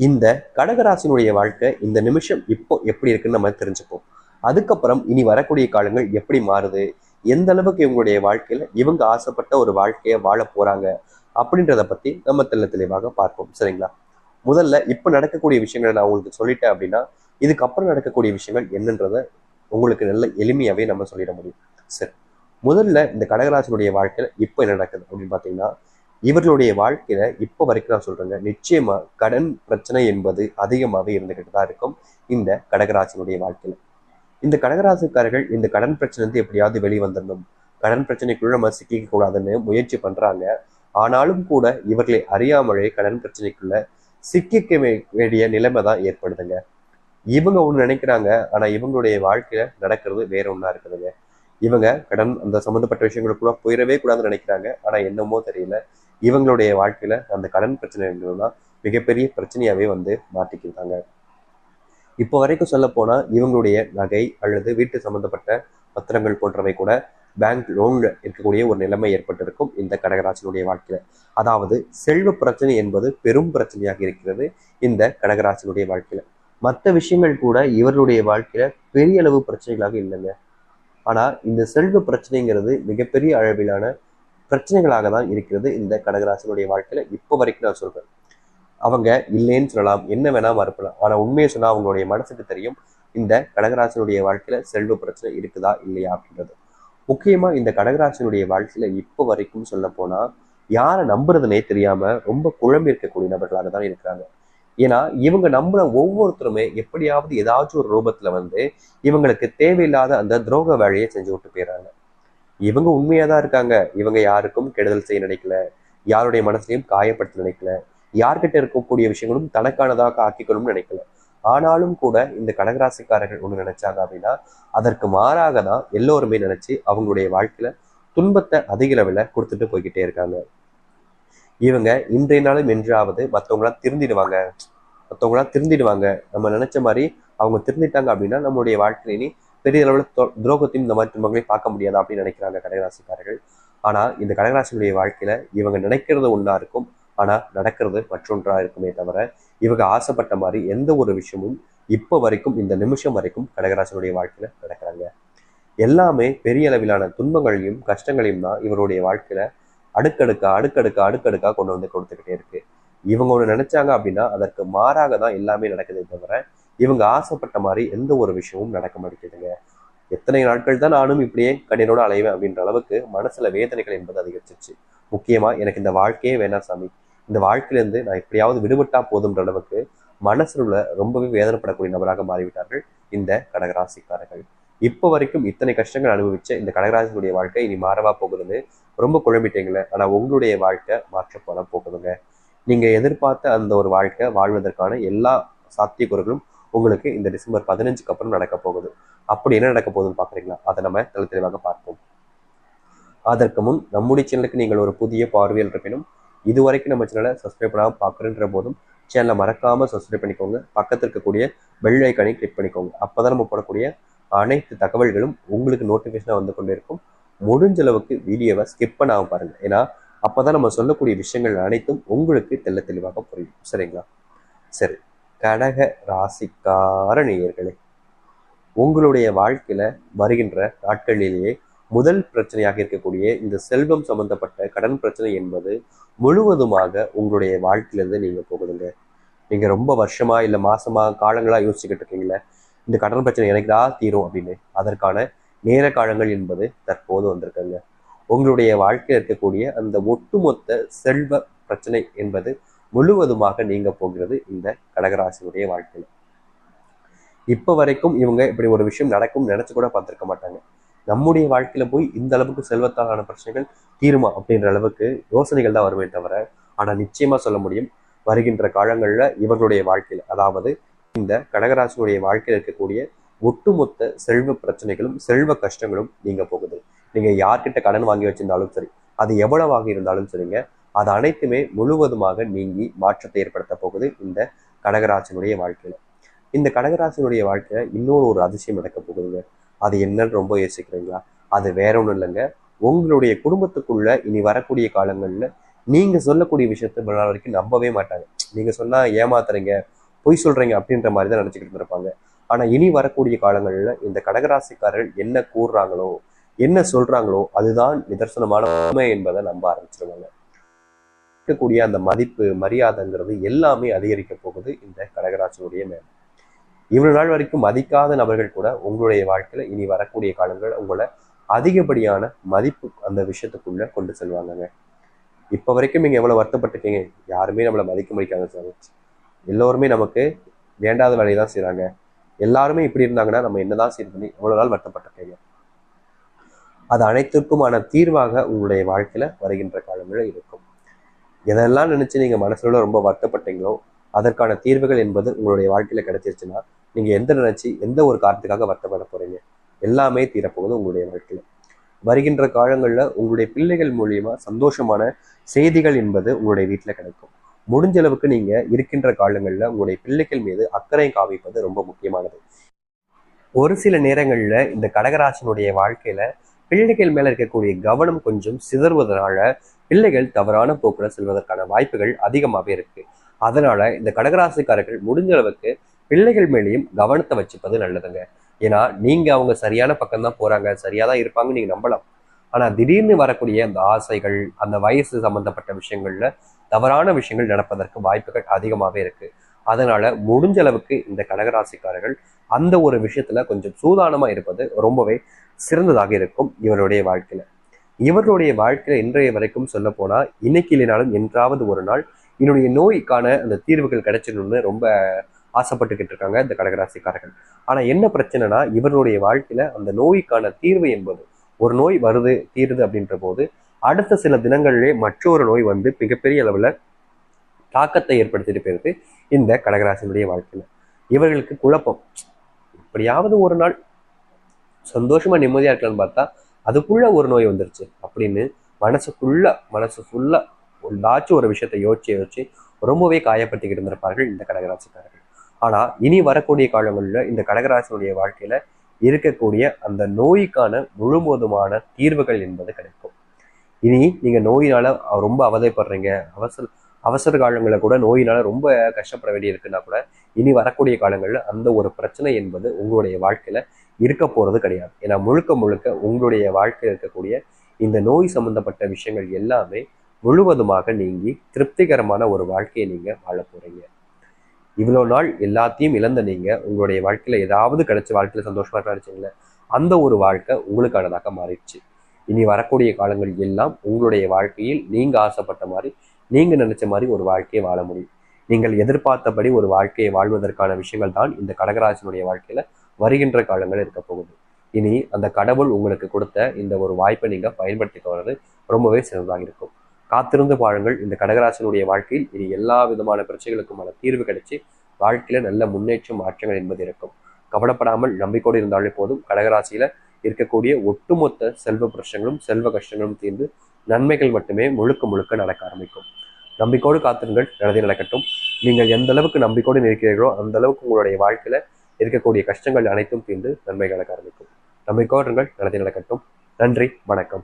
இந்த கடகராசினுடைய வாழ்க்கை இந்த நிமிஷம் இப்போ எப்படி இருக்குன்னு நம்ம தெரிஞ்சுப்போம். அதுக்கப்புறம் இனி வரக்கூடிய காலங்கள் எப்படி மாறுது எந்த அளவுக்கு இவங்களுடைய வாழ்க்கையில இவங்க ஆசைப்பட்ட ஒரு வாழ்க்கையை வாழ போறாங்க அப்படின்றத பத்தி நம்ம தெல்ல தெளிவாக பார்ப்போம். சரிங்களா? முதல்ல இப்ப நடக்கக்கூடிய விஷயங்களை நான் உங்களுக்கு சொல்லிட்டேன் அப்படின்னா இதுக்கப்புறம் நடக்கக்கூடிய விஷயங்கள் என்னன்றத உங்களுக்கு நல்ல எளிமையாவே நம்ம சொல்லிட முடியும். சரி. முதல்ல இந்த கடகராசினுடைய வாழ்க்கையில இப்போ என்ன நடக்குது அப்படின்னு பாத்தீங்கன்னா இவர்களுடைய வாழ்க்கையில இப்போ வரைக்கும் நான் சொல்றேங்க நிச்சயமா கடன் பிரச்சனை என்பது அதிகமாகவே இருந்துகிட்டு தான் இருக்கும் இந்த கடகராசினுடைய வாழ்க்கையில. இந்த கடகராசிக்காரர்கள் இந்த கடன் பிரச்சனை வந்து எப்படியாவது வெளிவந்துடணும். கடன் பிரச்சனைக்குள்ள நம்ம சிக்கிக்க கூடாதுன்னு முயற்சி பண்றாங்க. ஆனாலும் கூட இவர்களை அறியாமலே கடன் பிரச்சனைக்குள்ள சிக்கிக்க வேண்டிய நிலைமை தான் ஏற்படுதுங்க. இவங்க ஒண்ணு நினைக்கிறாங்க ஆனா இவங்களுடைய வாழ்க்கையில நடக்கிறது வேற ஒண்ணா இருக்குதுங்க. இவங்க கடன் அந்த சம்மந்தப்பட்ட விஷயங்களுக்குள்ள போயிடவே கூடாதுன்னு நினைக்கிறாங்க ஆனா என்னமோ தெரியல. இவங்களுடைய வாழ்க்கையில அந்த கடன் பிரச்சனைகள் தான் மிகப்பெரிய பிரச்சனையாவே வந்து மாட்டிக்கிறாங்க இப்போ வரைக்கும் சொல்ல போனா இவங்களுடைய நகை அல்லது வீட்டு சம்பந்தப்பட்ட பத்திரங்கள் போன்றவை கூட பேங்க் லோன்ல இருக்கக்கூடிய ஒரு நிலைமை ஏற்பட்டிருக்கும் இந்த கடகராசினுடைய வாழ்க்கையில. அதாவது செல்வ பிரச்சனை என்பது பெரும் பிரச்சனையாக இருக்கிறது இந்த கடகராசினுடைய வாழ்க்கையில. மற்ற விஷயங்கள் கூட இவர்களுடைய வாழ்க்கையில பெரிய அளவு பிரச்சனைகளாக இல்லைங்க. ஆனா இந்த செல்வ பிரச்சனைங்கிறது மிகப்பெரிய அளவிலான பிரச்சனைகளாக தான் இருக்கிறது இந்த கடகராசனுடைய வாழ்க்கையில இப்போ வரைக்கும் நான் சொல்றேன். அவங்க இல்லைன்னு சொல்லலாம் என்ன வேணா மறுப்பலாம் ஆனா உண்மையை சொன்னா அவங்களுடைய மனசுக்கு தெரியும் இந்த கடகராசனுடைய வாழ்க்கையில செல்வ பிரச்சனை இருக்குதா இல்லையா அப்படின்றது. முக்கியமா இந்த கடகராசனுடைய வாழ்க்கையில இப்போ வரைக்கும் சொல்ல போனா யாரை நம்புறதுனே தெரியாம ரொம்ப குழம்பி இருக்கக்கூடிய நபர்களாக தான் இருக்கிறாங்க. ஏன்னா இவங்க நம்புற ஒவ்வொருத்தருமே எப்படியாவது ஏதாச்சும் ஒரு ரூபத்துல வந்து இவங்களுக்கு தேவையில்லாத அந்த துரோக வேலையை செஞ்சு விட்டு போயிடுறாங்க. இவங்க உண்மையா தான் இருக்காங்க. இவங்க யாருக்கும் கெடுதல் செய்ய நினைக்கல. யாருடைய மனசுலையும் காயப்படுத்த நினைக்கல. யார்கிட்ட இருக்கக்கூடிய விஷயங்களும் தனக்கானதாக ஆக்கிக்கணும்னு நினைக்கல. ஆனாலும் கூட இந்த கடகராசிக்காரர்கள் ஒண்ணு நினைச்சாங்க அப்படின்னா அதற்கு மாறாக தான் எல்லோருமே நினைச்சு அவங்களுடைய வாழ்க்கையில துன்பத்தை அதிக அளவில் கொடுத்துட்டு போய்கிட்டே இருக்காங்க. இவங்க இன்றைய நாளும் என்றாவது மற்றவங்களாம் திருந்திடுவாங்க. மற்றவங்களாம் திருந்திடுவாங்க. நம்ம நினைச்ச மாதிரி அவங்க திருந்திட்டாங்க அப்படின்னா நம்மளுடைய வாழ்க்கையில இனி பெரிய அளவில் துரோகத்தையும் இந்த மாதிரி துன்பங்களையும் பார்க்க முடியாது அப்படின்னு நினைக்கிறாங்க கடகராசிக்காரர்கள். ஆனா இந்த கடகராசியுடைய வாழ்க்கையில இவங்க நினைக்கிறது ஒன்றா இருக்கும் ஆனா நடக்கிறது மற்றொன்றா இருக்குமே தவிர இவங்க ஆசைப்பட்ட மாதிரி எந்த ஒரு விஷயமும் இப்போ வரைக்கும் இந்த நிமிஷம் வரைக்கும் கடகராசினுடைய வாழ்க்கையில நடக்கிறாங்க எல்லாமே பெரிய அளவிலான துன்பங்களையும் கஷ்டங்களையும் தான் இவருடைய வாழ்க்கையில அடுக்கடுக்கா அடுக்கடுக்கா அடுக்கடுக்கா கொண்டு வந்து கொடுத்துக்கிட்டே இருக்கு. இவங்க ஒன்று நினைச்சாங்க அப்படின்னா அதற்கு மாறாக தான் எல்லாமே நடக்குதே தவிர இவங்க ஆசைப்பட்ட மாதிரி எந்த ஒரு விஷயமும் நடக்க மாட்டேங்குதுங்க. எத்தனை நாட்கள் தான் நானும் இப்படியே கண்ணீரோடு அலைவேன் அப்படின்ற அளவுக்கு மனசுல வேதனைகள் என்பது அதிகரிச்சிருச்சு. முக்கியமா எனக்கு இந்த வாழ்க்கையே வேணாம் சாமி. இந்த வாழ்க்கையிலேருந்து நான் எப்படியாவது விடுபட்டா போதுன்ற அளவுக்கு மனசுல ரொம்பவே வேதனைப்படக்கூடிய நபராக மாறிவிட்டார்கள் இந்த கடகராசிக்காரர்கள். இப்போ வரைக்கும் இத்தனை கஷ்டங்கள் அனுபவிச்ச இந்த கடகராசினுடைய வாழ்க்கை இனி மாறவா போகுதுன்னு ரொம்ப குழம்பிட்டீங்களே ஆனால் உங்களுடைய வாழ்க்கை மாற்ற போகுதுங்க. நீங்கள் எதிர்பார்த்த அந்த ஒரு வாழ்க்கை வாழ்வதற்கான எல்லா சாத்தியக்கூறுகளும் உங்களுக்கு இந்த டிசம்பர் பதினஞ்சுக்கு அப்புறம் நடக்க போகுது. அப்படி என்ன நடக்க போகுதுன்னு பாக்குறீங்களா அதை நம்ம தெளி தெளிவாக பார்ப்போம். அதற்கு முன் நம்முடைய சேனலுக்கு நீங்கள் ஒரு புதிய பார்வையில் இருப்பினும் இதுவரைக்கும் நம்ம சேனலை சப்ஸ்கிரைப் பண்ணாமல் பார்க்குறன்ற போதும் சேனலை மறக்காம சப்ஸ்கிரைப் பண்ணிக்கோங்க. பக்கத்தில் இருக்கக்கூடிய பெல் ஐக்கானை கிளிக் பண்ணிக்கோங்க. அப்பதான் நம்ம போடக்கூடிய அனைத்து தகவல்களும் உங்களுக்கு நோட்டிஃபிகேஷனாக வந்து கொண்டு இருக்கும் முடிஞ்ச அளவுக்கு வீடியோவை ஸ்கிப் பண்ணாமல் பாருங்க. ஏன்னா அப்பதான் நம்ம சொல்லக்கூடிய விஷயங்கள் அனைத்தும் உங்களுக்கு தெல்ல தெளிவாக புரியும். சரிங்களா? சரி. கடக ராசிக்கார நேயர்களே உங்களுடைய வாழ்க்கையில வருகின்ற நாட்களிலேயே முதல் பிரச்சனையாக இருக்கக்கூடிய இந்த செல்வம் சம்பந்தப்பட்ட கடன் பிரச்சனை என்பது முழுவதுமாக உங்களுடைய வாழ்க்கையிலிருந்து நீங்க போகுதுங்க. நீங்க ரொம்ப வருஷமா இல்ல மாசமா காலங்களா யோசிச்சுக்கிட்டு இருக்கீங்களே இந்த கடன் பிரச்சனை எனக்குடா தீரும் அப்படின்னு அதற்கான நேர காலங்கள் என்பது தற்போது வந்திருக்குங்க. உங்களுடைய வாழ்க்கையில் இருக்கக்கூடிய அந்த ஒட்டுமொத்த செல்வ பிரச்சனை என்பது முழுவதுமாக நீங்க போகிறது இந்த கடகராசினுடைய வாழ்க்கையில. இப்ப வரைக்கும் இவங்க இப்படி ஒரு விஷயம் நடக்கும் நினைச்சு கூட பார்த்திருக்க மாட்டாங்க. நம்முடைய வாழ்க்கையில போய் இந்த அளவுக்கு செல்வத்தாலான பிரச்சனைகள் தீருமா அப்படின்ற அளவுக்கு யோசனைகள் தான் வருமே தவிர ஆனா நிச்சயமா சொல்ல முடியும் வருகின்ற காலங்கள்ல இவர்களுடைய வாழ்க்கையில அதாவது இந்த கடகராசினுடைய வாழ்க்கையில் இருக்கக்கூடிய ஒட்டுமொத்த செல்வ பிரச்சனைகளும் செல்வ கஷ்டங்களும் நீங்க போகுது. நீங்க யார்கிட்ட கடன் வாங்கி வச்சிருந்தாலும் சரி அது எவ்வளவாக இருந்தாலும் சரிங்க அது அனைத்துமே முழுவதுமாக நீங்கி மாற்றத்தை ஏற்படுத்த போகுது இந்த கடகராசனுடைய வாழ்க்கையில. இந்த கடகராசனுடைய வாழ்க்கையில இன்னொரு ஒரு அதிசயம் நடக்க போகுதுங்க. அது என்னன்னு ரொம்ப யோசிக்கிறீங்களா? அது வேற ஒன்றும் இல்லைங்க. உங்களுடைய குடும்பத்துக்குள்ள இனி வரக்கூடிய காலங்கள்ல நீங்க சொல்லக்கூடிய விஷயத்த இவ்வளவு நாள் வரைக்கும் நம்பவே மாட்டாங்க. நீங்க சொன்னா ஏமாத்துறீங்க பொய் சொல்றீங்க அப்படின்ற மாதிரி தான் நினைச்சுக்கிட்டு இருப்பாங்க ஆனா இனி வரக்கூடிய காலங்கள்ல இந்த கடகராசிக்காரர்கள் என்ன கூறுறாங்களோ என்ன சொல்றாங்களோ அதுதான் நிதர்சனமான உண்மை என்பதை நம்ப ஆரம்பிச்சிருவாங்க. இருக்கக்கூடிய அந்த மதிப்பு மரியாதைங்கிறது எல்லாமே அதிகரிக்க போகுது இந்த கடகராசியுடைய மேல. இவ்வளவு நாள் வரைக்கும் மதிக்காத நபர்கள் கூட உங்களுடைய வாழ்க்கையில இனி வரக்கூடிய காலங்கள் உங்களை அதிகப்படியான மதிப்பு அந்த விஷயத்துக்குள்ள கொண்டு செல்வாங்கங்க. இப்ப வரைக்கும் நீங்க எவ்வளவு வருத்தப்பட்டிருக்கீங்க? யாருமே நம்மளை மதிக்க முடிக்காங்க சார். எல்லோருமே நமக்கு வேண்டாத வேலையை தான் செய்றாங்க. எல்லாருமே இப்படி இருந்தாங்கன்னா நம்ம என்னதான் செய்ய பண்ணி எவ்வளவு நாள் வருத்தப்பட்டிருக்கீங்க? அது அனைத்திற்குமான தீர்வாக உங்களுடைய வாழ்க்கையில வருகின்ற காலங்களில் இருக்கும். எதெல்லாம் நினைச்சு நீங்க மனசுல ரொம்ப வருத்தப்பட்டீங்களோ அதற்கான தீர்வுகள் என்பது உங்களுடைய வாழ்க்கையில கிடைச்சிருச்சுன்னா நீங்க எந்த நினைச்சு எந்த ஒரு காரணத்துக்காக வருத்தப்பட போறீங்க? எல்லாமே தீரப்போகுது உங்களுடைய வாழ்க்கையில. வருகின்ற காலங்கள்ல உங்களுடைய பிள்ளைகள் மூலியமா சந்தோஷமான செய்திகள் என்பது உங்களுடைய வீட்டுல கிடைக்கும். முடிஞ்ச அளவுக்கு நீங்க இருக்கின்ற காலங்களில் உங்களுடைய பிள்ளைகள் மீது அக்கறை காமிப்பது ரொம்ப முக்கியமானது. ஒரு சில நேரங்கள்ல இந்த கடகராசனுடைய வாழ்க்கையில பிள்ளைகள் மேல இருக்கக்கூடிய கவனம் கொஞ்சம் சிதறுவதனால பிள்ளைகள் தவறான போக்குல செல்வதற்கான வாய்ப்புகள் அதிகமாகவே இருக்கு. அதனால இந்த கடகராசிக்காரர்கள் முடிஞ்ச அளவுக்கு பிள்ளைகள் மேலேயும் கவனத்தை வச்சுப்பது நல்லதுங்க. ஏன்னா நீங்க அவங்க சரியான பக்கம் தான் போறாங்க சரியா தான் இருப்பாங்கன்னு நீங்க நம்பலாம். ஆனா திடீர்னு வரக்கூடிய அந்த ஆசைகள் அந்த வயசு சம்பந்தப்பட்ட விஷயங்கள்ல தவறான விஷயங்கள் நடப்பதற்கு வாய்ப்புகள் அதிகமாகவே இருக்கு. அதனால முடிஞ்ச அளவுக்கு இந்த கடகராசிக்காரர்கள் அந்த ஒரு விஷயத்துல கொஞ்சம் சூதானமா இருப்பது ரொம்பவே சிறந்ததாக இருக்கும் இவருடைய வாழ்க்கையில. இவருடைய வாழ்க்கையில இன்றைய வரைக்கும் சொல்ல போனா இன்னைக்கு இல்லைனாலும் என்றாவது ஒரு நாள் என்னுடைய நோய்க்கான அந்த தீர்வுகள் கிடைச்சிடணும்னு ரொம்ப ஆசைப்பட்டுக்கிட்டு இருக்காங்க இந்த கடகராசிக்காரர்கள். ஆனா என்ன பிரச்சனைனா இவருடைய வாழ்க்கையில அந்த நோய்க்கான தீர்வு என்பது ஒரு நோய் வருது தீருது அப்படின்ற போது அடுத்த சில தினங்களிலே மற்றொரு நோய் வந்து மிகப்பெரிய அளவுல தாக்கத்தை ஏற்படுத்திட்டு போயிருக்கு. இந்த கடகராசினுடைய வாழ்க்கையில. இவர்களுக்கு குழப்பம். எப்படியாவது ஒரு நாள் சந்தோஷமா நிம்மதியா இருக்கலாம்னு பார்த்தா அதுக்குள்ள ஒரு நோய் வந்துருச்சு. அப்படின்னு மனசுக்குள்ள மனசு ஃபுல்லா ஏதாச்சும் ஒரு விஷயத்தை யோசிச்சு யோசிச்சு ரொம்பவே காயப்படுத்திக்கிட்டு இருந்திருப்பார்கள் இந்த கடகராசிக்காரர்கள். ஆனா இனி வரக்கூடிய காலங்களில் இந்த கடகராசினுடைய வாழ்க்கையில இருக்கக்கூடிய அந்த நோய்க்கான முழுபோதுமான தீர்வுகள் என்பது கிடைக்கும். இனி நீங்க நோயினால ரொம்ப அவதைப்படுறீங்க அவசர அவசர காலங்களில் கூட நோயினால ரொம்ப கஷ்டப்பட வேண்டியிருக்குன்னா கூட இனி வரக்கூடிய காலங்களில் அந்த ஒரு பிரச்சனை என்பது உங்களுடைய வாழ்க்கையில இருக்க போறது கிடையாது. ஏன்னா முழுக்க முழுக்க உங்களுடைய வாழ்க்கையில் இருக்கக்கூடிய இந்த நோய் சம்பந்தப்பட்ட விஷயங்கள் எல்லாமே முழுவதுமாக நீங்கி திருப்திகரமான ஒரு வாழ்க்கையை நீங்க வாழ போறீங்க. இவ்வளோ நாள் எல்லாத்தையும் இழந்த நீங்க உங்களுடைய வாழ்க்கையில ஏதாவது கிடைச்ச வாழ்க்கையில சந்தோஷமாக நினைச்சீங்களே அந்த ஒரு வாழ்க்கை உங்களுக்கானதாக மாறிடுச்சு. இனி வரக்கூடிய காலங்கள் எல்லாம் உங்களுடைய வாழ்க்கையில் நீங்க ஆசைப்பட்ட மாதிரி நீங்கள் நினச்ச மாதிரி ஒரு வாழ்க்கையை வாழ முடியும். நீங்கள் எதிர்பார்த்தபடி ஒரு வாழ்க்கையை வாழ்வதற்கான விஷயங்கள் தான் இந்த கடகராஜனுடைய வாழ்க்கையில் வருகின்ற காலங்கள் இருக்க போகுது. இனி அந்த கடவுள் உங்களுக்கு கொடுத்த இந்த ஒரு வாய்ப்பை நீங்கள் பயன்படுத்திக்க வர்றது ரொம்பவே சிறந்ததாக இருக்கும். காத்திருந்து பாருங்கள் இந்த கடகராசனுடைய வாழ்க்கையில் இனி எல்லா விதமான பிரச்சனைகளுக்குமான தீர்வு கிடைச்சி வாழ்க்கையில நல்ல முன்னேற்றம் மாற்றங்கள் என்பது இருக்கும். கவலைப்படாமல் நம்பிக்கையோடு இருந்தாலே போதும். கடகராசியில இருக்கக்கூடிய ஒட்டுமொத்த செல்வ பிரச்சனைகளும் செல்வ கஷ்டங்களும் தீர்ந்து நன்மைகள் மட்டுமே முழுக்க முழுக்க நடக்க ஆரம்பிக்கும். நம்பிக்கோடு காத்திருங்கள். நல்லதே நடக்கட்டும். நீங்கள் எந்த அளவுக்கு நம்பிக்கோடு இருக்கிறீர்களோ அந்த அளவுக்கு உங்களுடைய வாழ்க்கையில இருக்கக்கூடிய கஷ்டங்கள் அனைத்தும் தீர்ந்து நன்மைகள் நடக்க ஆரம்பிக்கும் நம்பிக்கோடுங்கள் நல்லதே நடக்கட்டும். நன்றி. வணக்கம்.